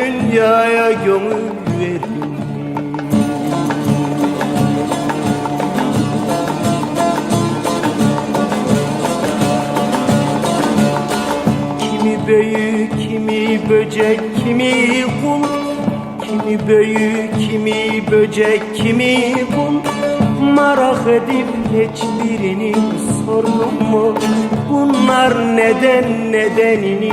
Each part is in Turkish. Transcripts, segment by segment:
dünyaya gönül verdin mi? Kimi büyük, kimi böcek, kimi kul Kimi büyük, kimi böcek, kimi kul Merak edip hiçbirini sordum mu? Bunlar neden nedenini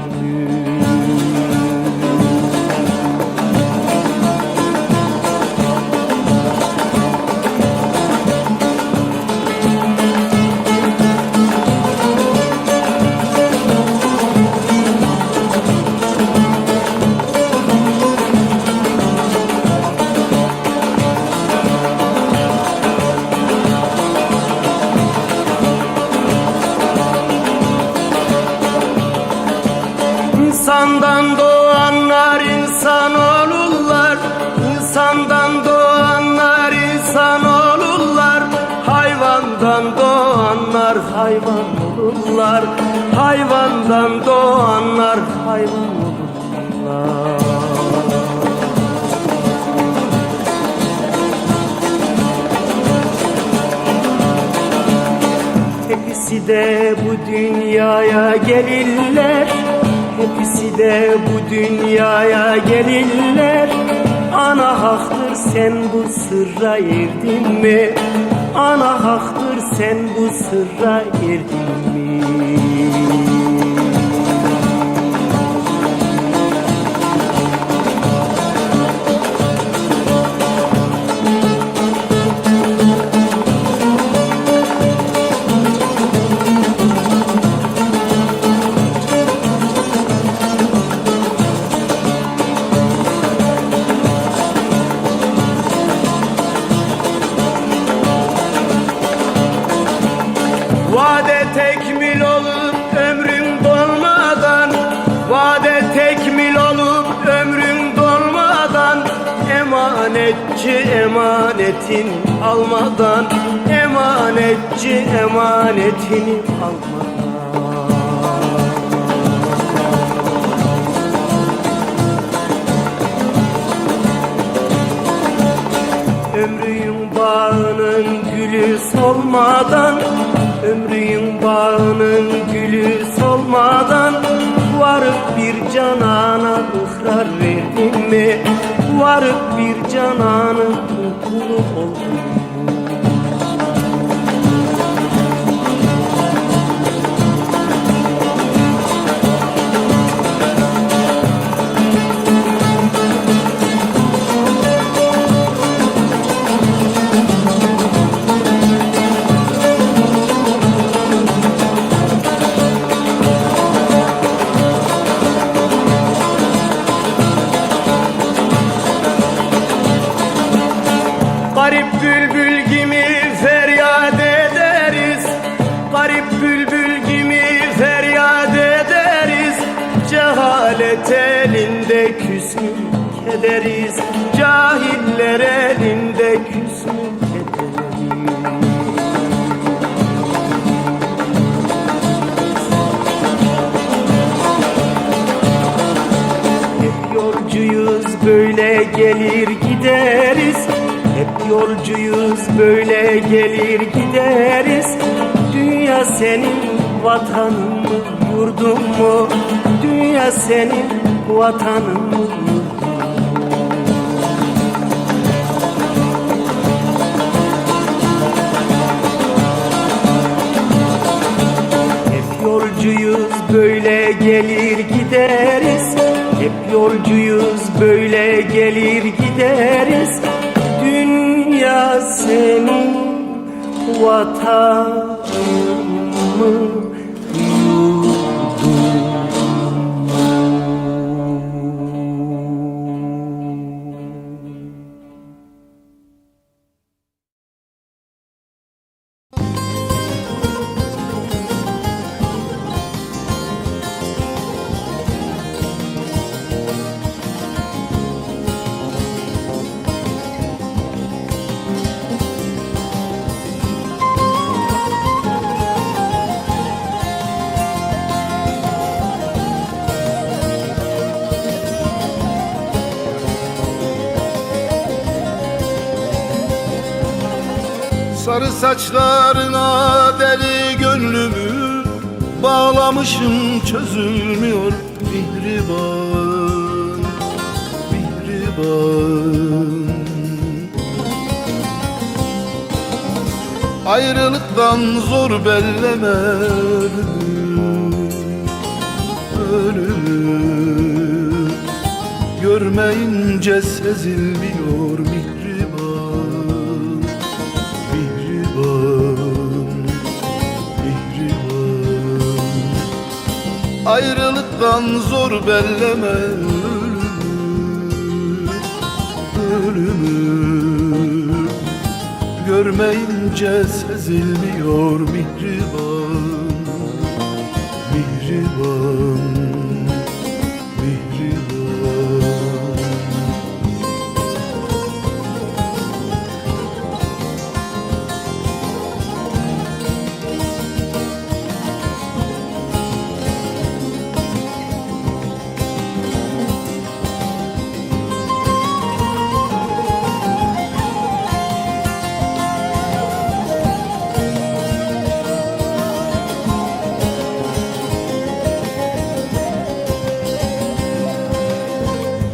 Hayvan olurlar. Hayvandan doğanlar hayvan olurlar. Hepsi de bu dünyaya gelirler. Hepsi de bu dünyaya gelirler. Ana haktır sen bu sırra erdin mi? Ana haktır sen bu sırra erdin mi? Emanetçi emanetini almadan Ömrün bağının gülü solmadan Ömrün bağının gülü solmadan Varıp bir canana ıhrar verdin mi? Varıp bir cananın kulu oldun mu? ederiz. Cahiller elinde küsmü yolcuyuz böyle gelir gideriz. Hep yolcuyuz böyle gelir gideriz. Dünya senin vatanın mı yurdun mu? Dünya senin vatanın mı böyle gelir gideriz. Hep yolcuyuz böyle gelir gideriz. Dünya senin vatanın Sarı saçlarına deli gönlümü Bağlamışım çözülmüyor mihriban Mihriban Ayrılıktan zor belleme ölümü Görmeyince sezilmiyor Ayrılıktan zor belleme ölümü Ölümü. Görmeyince sezilmiyor mihriban Mihriban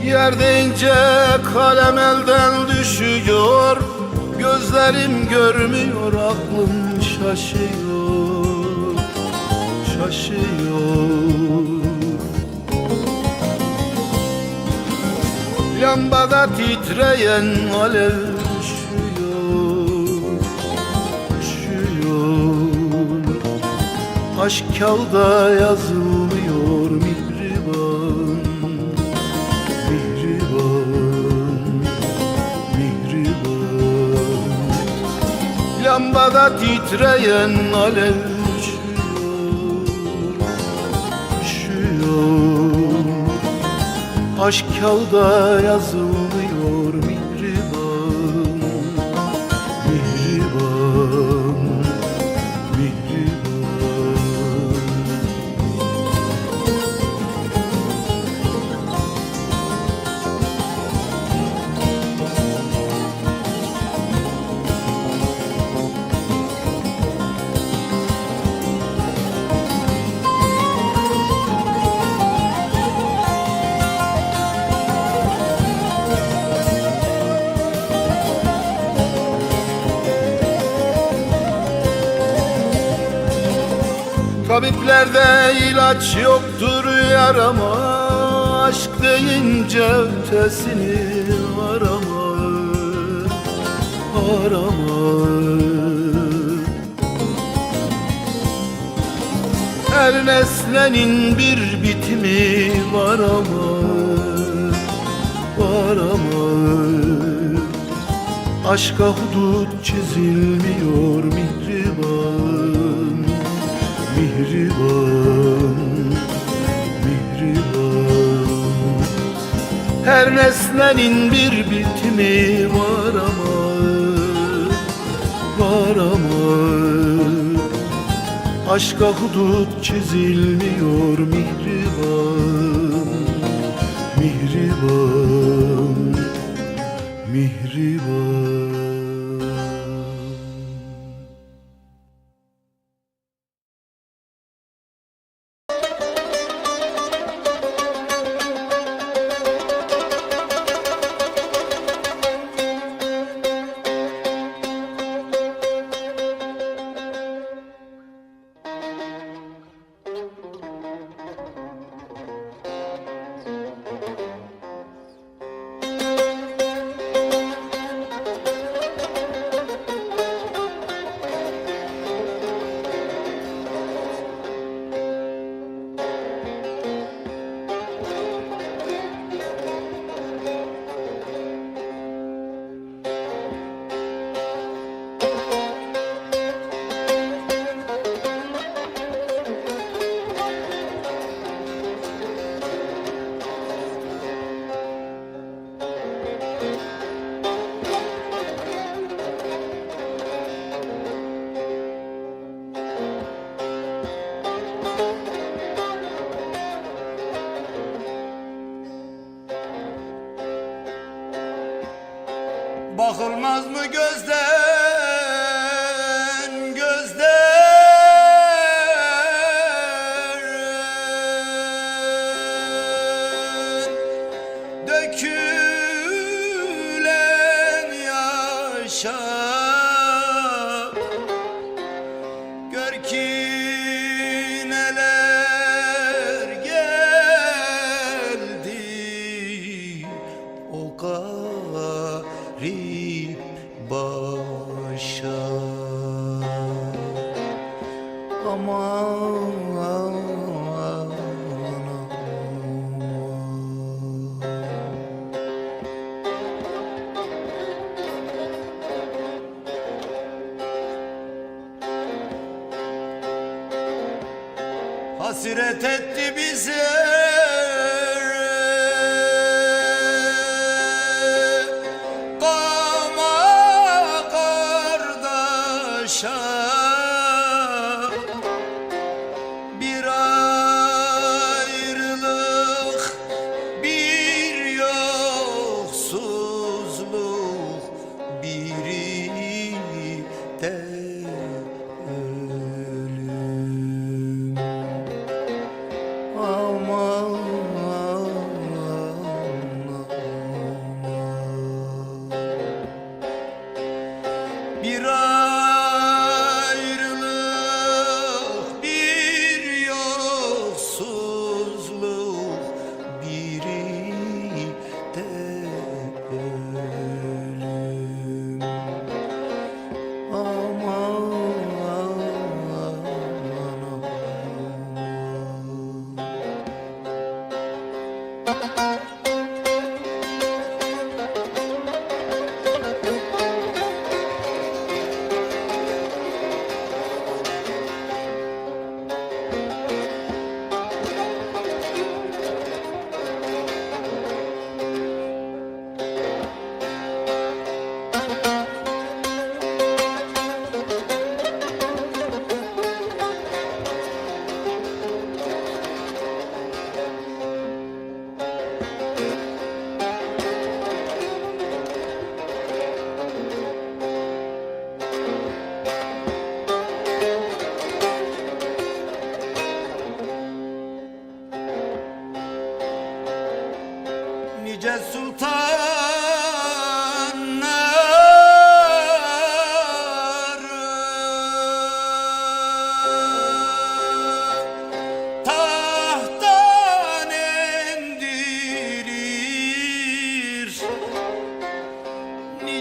Yer deyince kalem elden düşüyor. Gözlerim görmüyor aklım şaşıyor Şaşıyor. Lambada titreyen alev üşüyor Üşüyor. Aşk kağıda yazılmıyor Lambada titreyen alev üşüyor Aşk kağıda yazılmıyor Tabiplerde ilaç yoktur yarama Aşk deyince ötesini arama Arama. Her nesnenin bir bitimi var ama Var ama. Aşka hudut çizilmiyor mihriban Her nesnenin bir bitimi var ama Var ama. Aşka hudut çizilmiyor mihriban Mihriban Mihriban Bakılmaz mı gözden gözden? Dökülen yaşa Gör ki neler geldi o kadar. reap, but.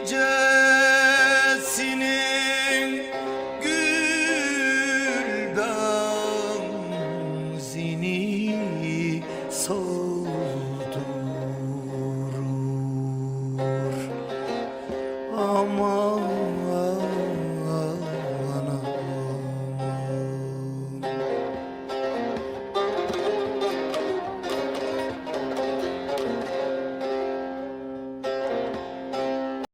Just.